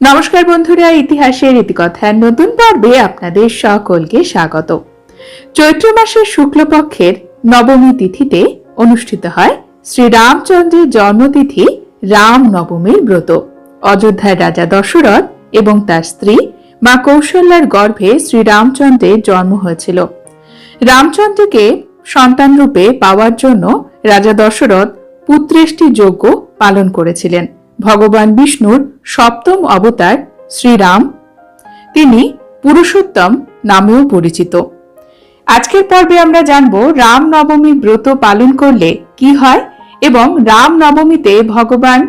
নমস্কার বন্ধুরা, ইতিহাসের ইতিকথার নতুন পর্বে আপনাদের সকলকে স্বাগত। চৈত্র মাসের শুক্লপক্ষের নবমী তিথিতে অনুষ্ঠিত হয় শ্রী রামচন্দ্রের জন্মতিথি রাম নবমীর ব্রত। অযোধ্যার রাজা দশরথ এবং তার স্ত্রী মা কৌশল্যার গর্ভে শ্রী রামচন্দ্রের জন্ম হয়েছিল। রামচন্দ্রকে সন্তানরূপে পাওয়ার জন্য রাজা দশরথ পুত্রেষ্টি যজ্ঞ পালন করেছিলেন। ভগবান বিষ্ণুর সপ্তম অবতার শ্রীরাম। তিনি পুরুষোত্তম নামেও পরিচিত। আজকের পর্বে আমরা জানব রাম নবমী ব্রত পালন করলে কি হয় এবং রাম নবমীতে ভগবান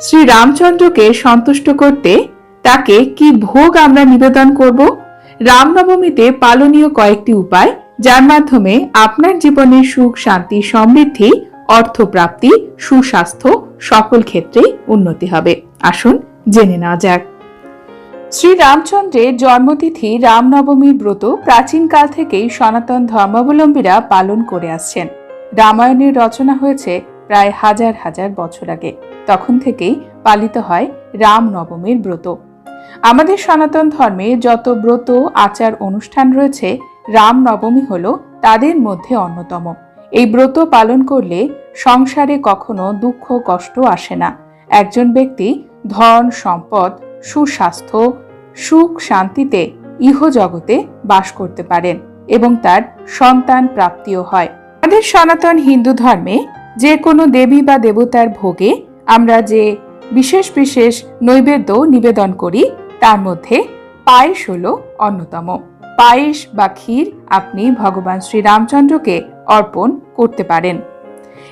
শ্রী রামচন্দ্রকে সন্তুষ্ট করতে তাকে কি ভোগ আমরা নিবেদন করব? রামনবমীতে পালনীয় কয়েকটি উপায়, যার মাধ্যমে আপনার জীবনে সুখ, শান্তি, সমৃদ্ধি, অর্থপ্রাপ্তি, সুস্বাস্থ্য সকল ক্ষেত্রেই উন্নতি হবে। আসুন জেনে নেওয়া যাক। শ্রী রামচন্দ্রের জন্মতিথি রামনবমীর ব্রত প্রাচীনকাল থেকেই সনাতন ধর্মাবলম্বীরা পালন করে আসছেন। রামায়ণের রচনা হয়েছে প্রায় হাজার হাজার বছর আগে। তখন থেকেই পালিত হয় রামনবমীর ব্রত। আমাদের সনাতন ধর্মে যত ব্রত, আচার, অনুষ্ঠান রয়েছে, রামনবমী হল তাদের মধ্যে অন্যতম। এই ব্রত পালন করলে সংসারে কখনো দুঃখ, কষ্ট আসে না। একজন ব্যক্তি ধন, সম্পদ, সুস্বাস্থ্য, সুখ শান্তিতে ইহজগতে বাস করতে পারেন এবং তার সন্তান প্রাপ্তিও হয়। আমাদের সনাতন হিন্দু ধর্মে যে কোনো দেবী বা দেবতার ভোগে আমরা যে বিশেষ বিশেষ নৈবেদ্য নিবেদন করি, তার মধ্যে পায়েস হল অন্যতম। পায়েস বা ক্ষীর আপনি ভগবান শ্রীরামচন্দ্রকে অর্পণ করতে পারেন।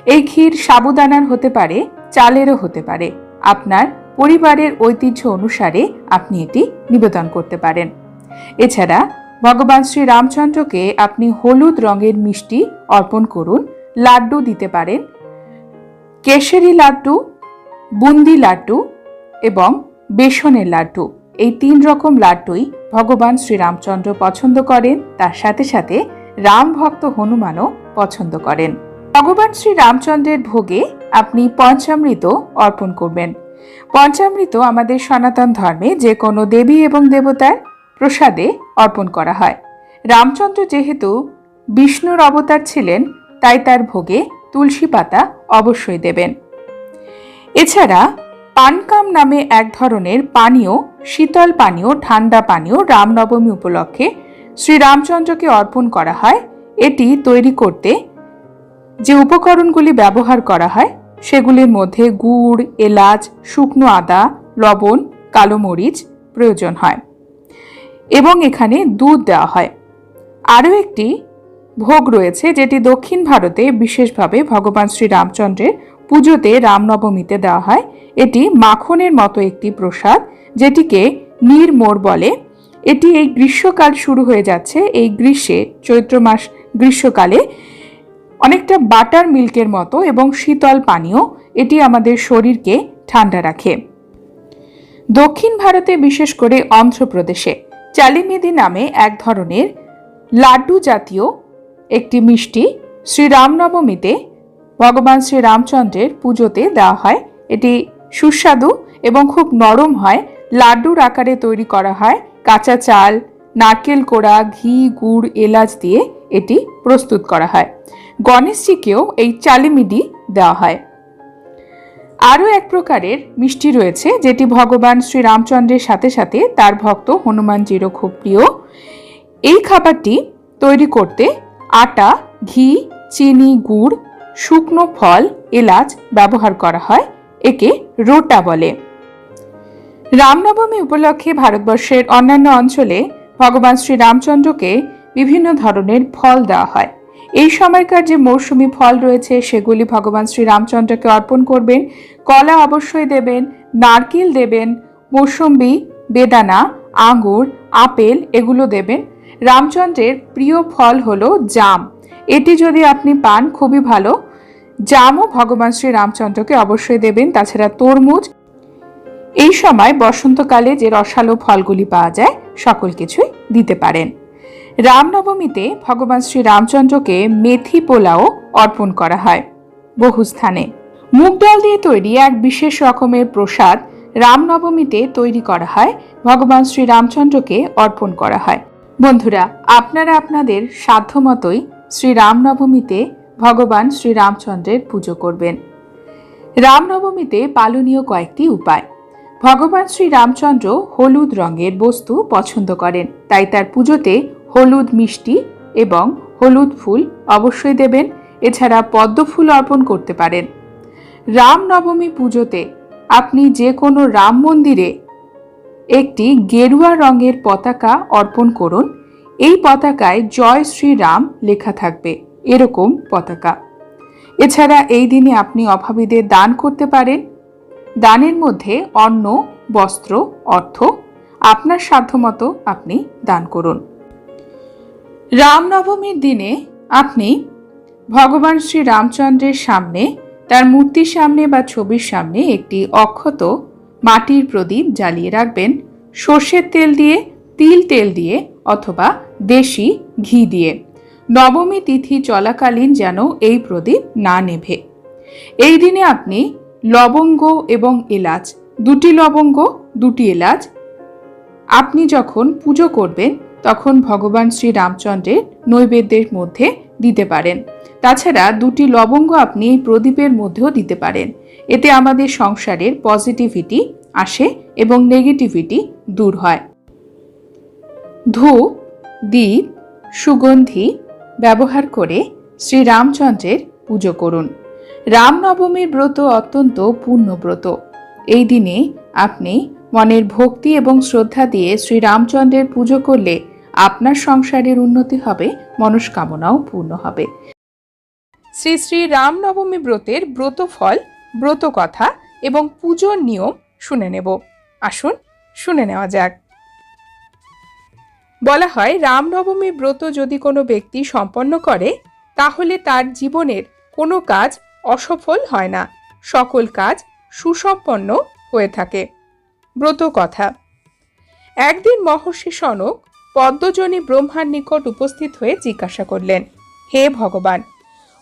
এই ক্ষীর সাবুদানার হতে পারে, চালেরও হতে পারে। আপনার পরিবারের ঐতিহ্য অনুসারে আপনি এটি নিবেদন করতে পারেন। এছাড়া ভগবান শ্রী রামচন্দ্রকে আপনি হলুদ রঙের মিষ্টি অর্পণ করুন, লাড্ডু দিতে পারেন। কেশরি লাড্ডু, বুন্দি লাড্ডু এবং বেসনের লাড্ডু, এই তিন রকম লাড্ডুই ভগবান শ্রীরামচন্দ্র পছন্দ করেন। তার সাথে সাথে রাম ভক্ত হনুমানও পছন্দ করেন। ভগবান শ্রী রামচন্দ্রের ভোগে আপনি পঞ্চামৃত অর্পণ করবেন। পঞ্চামৃত আমাদের সনাতন ধর্মে যে কোনো দেবী এবং দেবতার প্রসাদে অর্পণ করা হয়। রামচন্দ্র যেহেতু বিষ্ণুর অবতার ছিলেন, তাই তার ভোগে তুলসী পাতা অবশ্যই দেবেন। এছাড়া পানকাম নামে এক ধরনের পানীয়, শীতল পানীয়, ঠান্ডা পানীয় রামনবমী উপলক্ষে শ্রীরামচন্দ্রকে অর্পণ করা হয়। এটি তৈরি করতে যে উপকরণগুলি ব্যবহার করা হয়, সেগুলির মধ্যে গুড়, এলাচ, শুকনো আদা, লবণ, কালো মরিচ প্রয়োজন হয় এবং এখানে দুধ দেওয়া হয়। আরও একটি ভোগ রয়েছে যেটি দক্ষিণ ভারতে বিশেষভাবে ভগবান শ্রী রামচন্দ্রের পুজোতে রামনবমীতে দেওয়া হয়। এটি মাখনের মতো একটি প্রসাদ যেটিকে নির্মোর বলে। এটি এই গ্রীষ্মকাল শুরু হয়ে যাচ্ছে। এই গ্রীষ্মে চৈত্র মাস গ্রীষ্মকালে অনেকটা বাটার মিল্কের মতো এবং শীতল পানীয় এটি আমাদের শরীরকে ঠান্ডা রাখে। দক্ষিণ ভারতে বিশেষ করে অন্ধ্রপ্রদেশে চালিমেদি নামে এক ধরনের লাড্ডু জাতীয় একটি মিষ্টি শ্রীরামনবমীতে ভগবান শ্রীরামচন্দ্রের পুজোতে দেওয়া হয়। এটি সুস্বাদু এবং খুব নরম হয়। লাড্ডুর আকারে তৈরি করা হয়। কাঁচা চাল, নারকেল কোড়া, ঘি, গুড়, এলাচ দিয়ে এটি প্রস্তুত করা হয়। গণেশজিকেও এই চালিমিডি দেওয়া হয়। আরও এক প্রকারের মিষ্টি রয়েছে, যেটি ভগবান শ্রীরামচন্দ্রের সাথে সাথে তার ভক্ত হনুমানজিরও খুব প্রিয়। এই খাবারটি তৈরি করতে আটা, ঘি, চিনি, গুড়, শুকনো ফল, এলাচ ব্যবহার করা হয়, একে রোটা বলে। রামনবমী উপলক্ষে ভারতবর্ষের অন্যান্য অঞ্চলে ভগবান শ্রী রামচন্দ্রকে বিভিন্ন ধরনের ফল দেওয়া হয়। এই সময়কার যে মৌসুমি ফল রয়েছে, সেগুলি ভগবান শ্রী রামচন্দ্রকে অর্পণ করবেন। কলা অবশ্যই দেবেন, নারকেল দেবেন মৌসুম্বি বেদানা, আঙ্গুর, আপেল এগুলো দেবেন। রামচন্দ্রের প্রিয় ফল হলো জাম। এটি যদি আপনি পান, খুবই ভালো। জামও ভগবান শ্রী রামচন্দ্রকে অবশ্যই দেবেন। তাছাড়া তরমুজ এই সময় বসন্তকালে যে রসালো ফলগুলি পাওয়া যায়, সকল কিছুই দিতে পারেন। রামনবমীতে ভগবান শ্রী রামচন্দ্রকে মেথি পোলাও অর্পণ করা হয় বহু স্থানে। মুগ ডাল দিয়ে তৈরি এক বিশেষ রকমের প্রসাদ রামনবমীতে তৈরি করা হয়, ভগবান শ্রী রামচন্দ্রকে অর্পণ করা হয়। বন্ধুরা, আপনারা আপনাদের সাধ্যমতোই শ্রী রামনবমীতে ভগবান শ্রী রামচন্দ্রের পুজো করবেন। রামনবমীতে পালনীয় কয়েকটি উপায়। ভগবান শ্রী রামচন্দ্র হলুদ রঙের বস্তু পছন্দ করেন। তাই তার পুজোতে হলুদ মিষ্টি এবং হলুদ ফুল অবশ্যই দেবেন। এছাড়া পদ্ম ফুল অর্পণ করতে পারেন। রামনবমী পুজোতে আপনি যে কোনো রাম মন্দিরে একটি গেরুয়া রঙের পতাকা অর্পণ করুন। এই পতাকায় জয় শ্রীরাম লেখা থাকবে। এরকম পতাকা। এছাড়া এই দিনে আপনি অভাবীদের দান করতে পারেন। দানের মধ্যে অন্ন, বস্ত্র, অর্থ, আপনার সাধ্যমতো আপনি দান করুন। রামনবমীর দিনে আপনি ভগবান শ্রী রামচন্দ্রের সামনে, তার মূর্তির সামনে বা ছবির সামনে একটি অক্ষত মাটির প্রদীপ জ্বালিয়ে রাখবেন। সর্ষের তেল দিয়ে, তিল তেল দিয়ে অথবা দেশি ঘি দিয়ে। নবমী তিথি চলাকালীন যেন এই প্রদীপ না নেভে। এই দিনে আপনি লবঙ্গ এবং এলাচ। দুটি লবঙ্গ, দুটি এলাচ। আপনি যখন পুজো করবেন, তখন ভগবান শ্রী রামচন্দ্রের নৈবেদ্যের মধ্যে দিতে পারেন। তাছাড়া দুটি লবঙ্গ আপনি এই প্রদীপের মধ্যেও দিতে পারেন। এতে আমাদের সংসারের পজিটিভিটি আসে এবং নেগেটিভিটি দূর হয়। ধূপ দ্বীপ সুগন্ধি ব্যবহার করে শ্রীরামচন্দ্রের পুজো করুন। রামনবমীর ব্রত অত্যন্ত পূর্ণ ব্রত এই দিনে আপনি মনের ভক্তি এবং শ্রদ্ধা দিয়ে শ্রীরামচন্দ্রের পুজো করলে আপনার সংসারের উন্নতি হবে, মনস্কামনাও পূর্ণ হবে। শ্রী শ্রী রামনবমী ব্রতের ব্রত ফল ব্রত কথা এবং পুজোর নিয়ম শুনে নেব। আসুন, শুনে নেওয়া যাক। বলা হয় রামনবমী ব্রত যদি কোনো ব্যক্তি সম্পন্ন করে, তাহলে তার জীবনের কোনো কাজ অসফল হয় না। সকল কাজ সুসম্পন্ন হয়ে থাকে। ব্রত কথা। একদিন মহর্ষি সনক পদ্মজনী ব্রহ্মার নিকট উপস্থিত হয়ে জিজ্ঞাসা করলেন, হে ভগবান,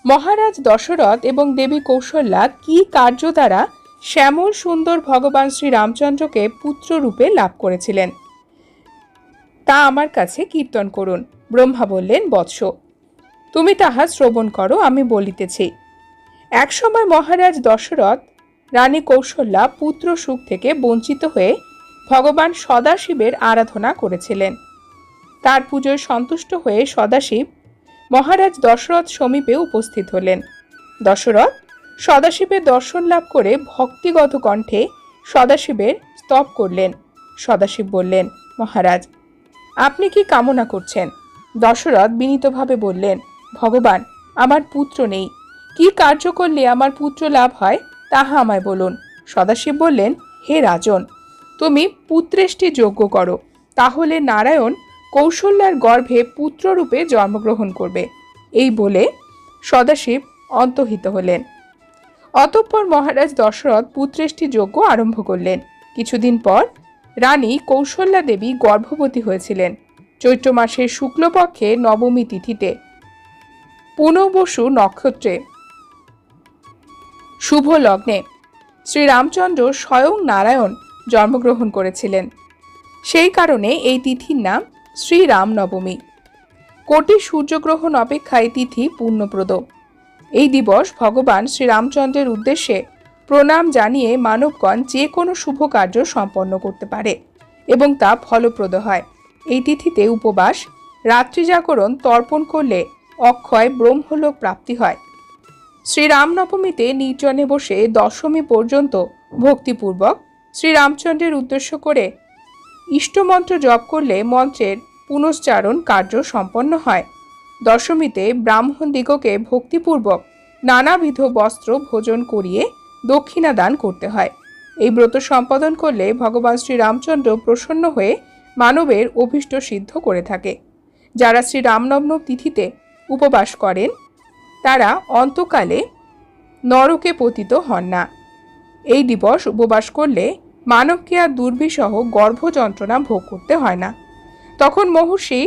মহারাজ দশরথ এবং দেবী কৌশল্যা কি কার্য দ্বারা শ্যামল সুন্দর ভগবান শ্রী রামচন্দ্রকে পুত্ররূপে লাভ করেছিলেন? তা আমার কাছে কীর্তন করুন। ব্রহ্মা বললেন, বৎস। তুমি তাহা শ্রবণ করো, আমি বলিতেছি। একসময় মহারাজ দশরথ, রানী কৌশল্যা পুত্র সুখ থেকে বঞ্চিত হয়ে ভগবান সদাশিবের আরাধনা করেছিলেন। তার পুজোয় সন্তুষ্ট হয়ে সদাশিব মহারাজ দশরথ সমীপে উপস্থিত হলেন। দশরথ সদাশিবের দর্শন লাভ করে ভক্তিগত কণ্ঠে সদাশিবের স্তব করলেন। সদাশিব বললেন, মহারাজ, আপনি কি কামনা করছেন? দশরথ বিনীতভাবে বললেন, ভগবান, আমার পুত্র নেই। কি কার্য করলে আমার পুত্র লাভ হয়? তাহা আমায় বলুন। সদাশিব বললেন, হে রাজন, তুমি পুত্রেষ্টি যজ্ঞ করো। তাহলে নারায়ণ কৌশল্যার গর্ভে পুত্ররূপে জন্মগ্রহণ করবে। এই বলে সদাশিব অন্তহিত হলেন। অতঃপর মহারাজ দশরথ পুত্রেষ্টি যজ্ঞ আরম্ভ করলেন। কিছুদিন পর রানী কৌশল্যা দেবী গর্ভবতী হয়েছিলেন। চৈত্র মাসের শুক্লপক্ষে নবমী তিথিতে পুনবসু নক্ষত্রে শুভ লগ্নে শ্রীরামচন্দ্র স্বয়ং নারায়ণ জন্মগ্রহণ করেছিলেন। সেই কারণে এই তিথির নাম শ্রীরাম নবমী কোটি সূর্যগ্রহণ অপেক্ষায় তিথি পূর্ণপ্রদ। এই দিবস ভগবান শ্রীরামচন্দ্রের উদ্দেশ্যে প্রণাম জানিয়ে মানবগণ যে কোনো শুভ কার্য সম্পন্ন করতে পারে এবং তা ফলপ্রদ হয়। এই তিথিতে উপবাস রাত্রি জাগরণ তর্পণ করলে অক্ষয় ব্রহ্মলোক প্রাপ্তি হয়। শ্রীরামনবমীতে নির্জনে বসে দশমী পর্যন্ত ভক্তিপূর্বক শ্রীরামচন্দ্রের উদ্দেশ্য করে ইষ্টমন্ত্র জপ করলে মন্ত্রের পুনশ্চারণ কার্য সম্পন্ন হয়। দশমীতে ব্রাহ্মণ দিগকে ভক্তিপূর্বক নানাবিধ বস্ত্র ভোজন করিয়ে দক্ষিণা দান করতে হয়। এই ব্রত সম্পাদন করলে ভগবান শ্রীরামচন্দ্র প্রসন্ন হয়ে মানবের অভীষ্ট সিদ্ধ করে থাকে। যারা শ্রী রামনবম তিথিতে উপবাস করেন তারা অন্তকালে নরকে পতিত হন না। এই দিবস উপবাস করলে মানবকে আর দুর্বিসহ গর্ভ যন্ত্রণা ভোগ করতে হয় না। তখন মহর্ষি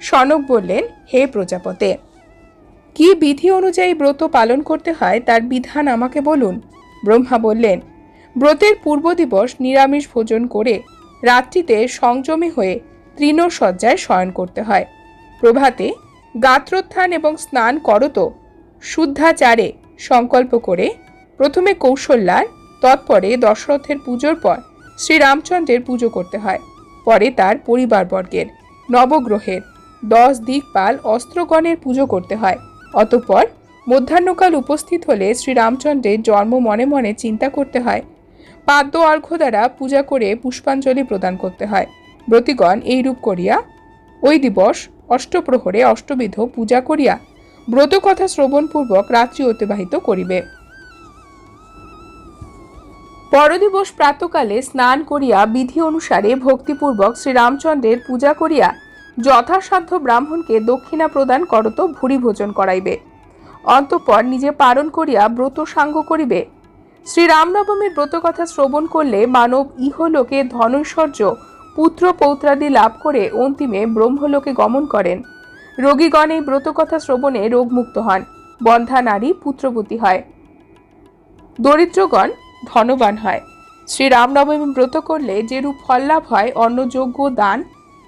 সনক বললেন, হে প্রজাপতে, কি বিধি অনুযায়ী ব্রত পালন করতে হয় তার বিধান আমাকে বলুন? ব্রহ্মা বললেন, ব্রতের পূর্ব দিবস নিরামিষ ভোজন করে রাত্রিতে সংযমী হয়ে তৃণশয্যায় শয়ন করতে হয়। প্রভাতে গাত্রোত্থান এবং স্নান করত শুদ্ধাচারে সংকল্প করে প্রথমে কৌশল্যার, তৎপরে দশরথের পুজোর পর শ্রীরামচন্দ্রের পুজো করতে হয়। পরে তার পরিবারবর্গের, নবগ্রহের দশ দিকপাল অস্ত্রগণের পুজো করতে হয়। অতঃপর মধ্যাহ্নকাল উপস্থিত হলে শ্রীরামচন্দ্রের জন্ম মনে মনে চিন্তা করতে হয়। পাদ্য অর্ঘ্য দ্বারা পূজা করে পুষ্পাঞ্জলি প্রদান করতে হয়। ব্রতিগণ এই রূপ করিয়া ওই দিবস অষ্টপ্রহরে অষ্টবিধ পূজা করিয়া ব্রত কথা শ্রবণপূর্বক রাত্রি অতিবাহিত করিবে। পরদিবস প্রাতকালে স্নান করিয়া বিধি অনুসারে ভক্তিপূর্বক শ্রীরামচন্দ্রের পূজা করিয়া যথাসাধ্য ব্রাহ্মণকে দক্ষিণা প্রদান করত ভুরি ভোজন করাইবে। অন্তঃপর নিজে পালন করিয়া ব্রত সাঙ্গ করিবে। শ্রীরামনবমীর ব্রতকথা শ্রবণ করলে মানব ইহলোকে ধনৈশ্বর্য পুত্র পৌত্রাদি লাভ করে অন্তিমে ব্রহ্মলোকে গমন করেন। রোগীগণ এই ব্রতকথা শ্রবণে রোগমুক্ত হন। বন্ধা নারী পুত্রবতী হয়। দরিদ্রগণ ধনবান হয়। শ্রীরামনবমী ব্রত করলে যেরূপ ফল লাভ হয় অন্নযোগ্য দান,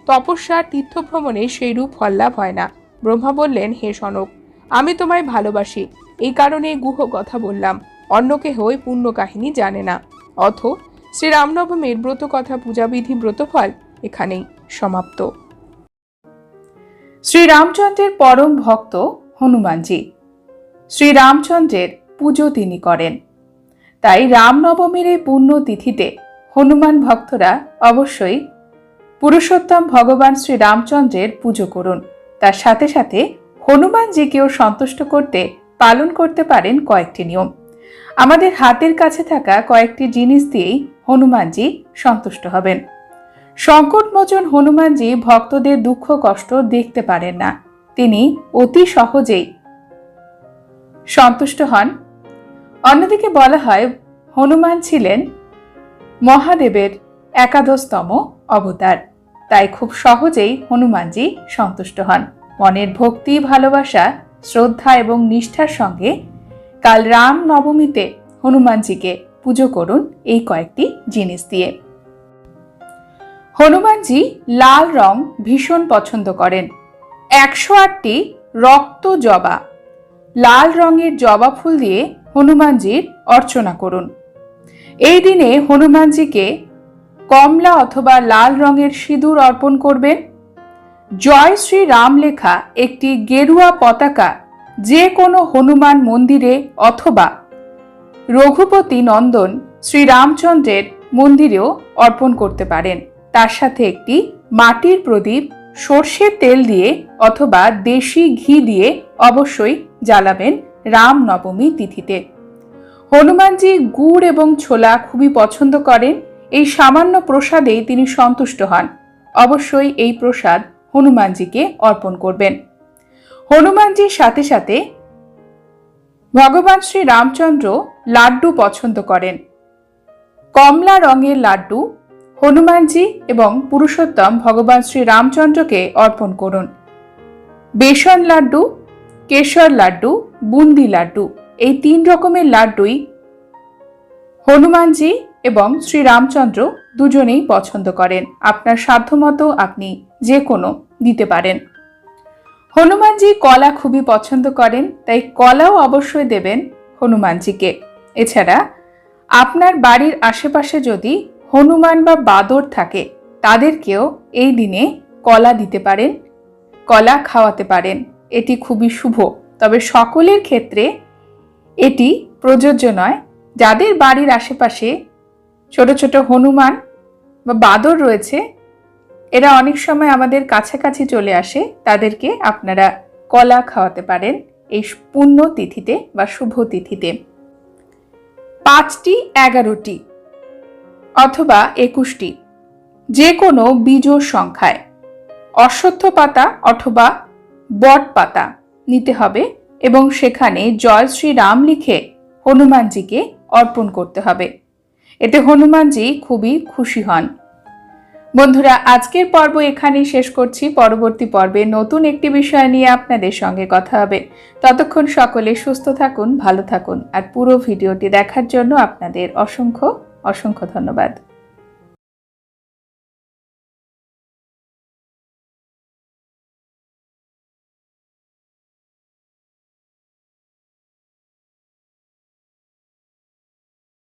তপস্যা, তীর্থভ্রমণে সেই রূপ ফল লাভ হয় না। ব্রহ্মা বললেন, হে সনক, আমি তোমায় ভালোবাসি। এই কারণে গুহ কথা বললাম। অন্য কেহ এই পুণ্য কাহিনী জানে না। অথ শ্রীরামনবমীর ব্রত কথা পূজাবিধি ব্রতফল এখানেই সমাপ্ত। শ্রীরামচন্দ্রের পরম ভক্ত হনুমানজি। শ্রীরামচন্দ্রের পুজো তিনি করেন। তাই রামনবমীর এই তিথিতে হনুমান ভক্তরা অবশ্যই পুরুষোত্তম ভগবান শ্রীরামচন্দ্রের পুজো করুন। তার সাথে সাথে হনুমানজিকেও সন্তুষ্ট করতে, পালন করতে পারেন কয়েকটি নিয়ম। আমাদের হাতের কাছে থাকা কয়েকটি জিনিস দিয়েই হনুমানজি সন্তুষ্ট হবেন। সংকটমোচন হনুমানজি ভক্তদের দুঃখ কষ্ট দেখতে পারেন না। তিনি অতি সহজেই সন্তুষ্ট হন। অন্যদিকে বলা হয়, হনুমান ছিলেন মহাদেবের একাদশতম অবতার। তাই খুব সহজেই হনুমানজি সন্তুষ্ট হন। মনের ভক্তি, ভালোবাসা, শ্রদ্ধা এবং নিষ্ঠার সঙ্গে কাল রাম নবমীতে হনুমানজিকে পুজো করুন এই কয়েকটি জিনিস দিয়ে। হনুমানজি লাল রং ভীষণ পছন্দ করেন। একশো আটটি রক্ত জবা। লাল রঙের জবা ফুল দিয়ে হনুমানজির অর্চনা করুন। এই দিনে হনুমানজিকে কমলা অথবা লাল রঙের সিঁদুর অর্পণ করবেন। জয় শ্রী রাম লেখা একটি গেরুয়া পতাকা যে কোনো হনুমান মন্দিরে অথবা রঘুপতি নন্দন শ্রীরামচন্দ্রের মন্দিরেও অর্পণ করতে পারেন। তার সাথে একটি মাটির প্রদীপ, সর্ষের তেল দিয়ে অথবা দেশি ঘি দিয়ে অবশ্যই জ্বালাবেন রাম নবমী তিথিতে। হনুমানজি গুড় এবং ছোলা খুবই পছন্দ করেন। এই সামান্য প্রসাদেই তিনি সন্তুষ্ট হন। অবশ্যই এই প্রসাদ হনুমানজিকে অর্পণ করবেন। হনুমানজির সাথে সাথে ভগবান শ্রী রামচন্দ্র লাড্ডু পছন্দ করেন। কমলা রঙের লাড্ডু হনুমানজি এবং পুরুষোত্তম ভগবান শ্রী রামচন্দ্রকে অর্পণ করুন। বেসন লাড্ডু, কেশর লাড্ডু, বুন্দি লাড্ডু, এই তিন রকমের লাড্ডুই হনুমানজি এবং শ্রী রামচন্দ্র দুজনেই পছন্দ করেন। আপনার সাধ্যমতো আপনি যে কোনো দিতে পারেন। হনুমানজি কলা খুবই পছন্দ করেন, তাই কলাও অবশ্যই দেবেন হনুমানজিকে। এছাড়া আপনার বাড়ির আশেপাশে যদি হনুমান বা বাদর থাকে, তাদেরকেও এই দিনে কলা দিতে পারেন, কলা খাওয়াতে পারেন। এটি খুবই শুভ। তবে সকলের ক্ষেত্রে এটি প্রযোজ্য নয়। যাদের বাড়ির আশেপাশে ছোট ছোট হনুমান বা বাদর রয়েছে, এরা অনেক সময় আমাদের কাছাকাছি চলে আসে, তাদেরকে আপনারা কলা খাওয়াতে পারেন এই পুণ্য তিথিতে বা শুভ তিথিতে। পাঁচটি, এগারোটি। অথবা একুশটি যে কোনো বীজোর সংখ্যায়। অশ্বত্থ পাতা অথবা বট পাতা নিতে হবে এবং সেখানে জয় শ্রী রাম লিখে হনুমানজিকে অর্পণ করতে হবে। এতে হনুমানজি খুবই খুশি হন। বন্ধুরা, আজকের পর্ব এখানেই শেষ করছি। পরবর্তী পর্বে নতুন একটি বিষয় নিয়ে আপনাদের সঙ্গে কথা হবে। ততক্ষণ সকলে সুস্থ থাকুন, ভালো থাকুন, আর পুরো ভিডিওটি দেখার জন্য আপনাদের অসংখ্য অসংখ্য ধন্যবাদ।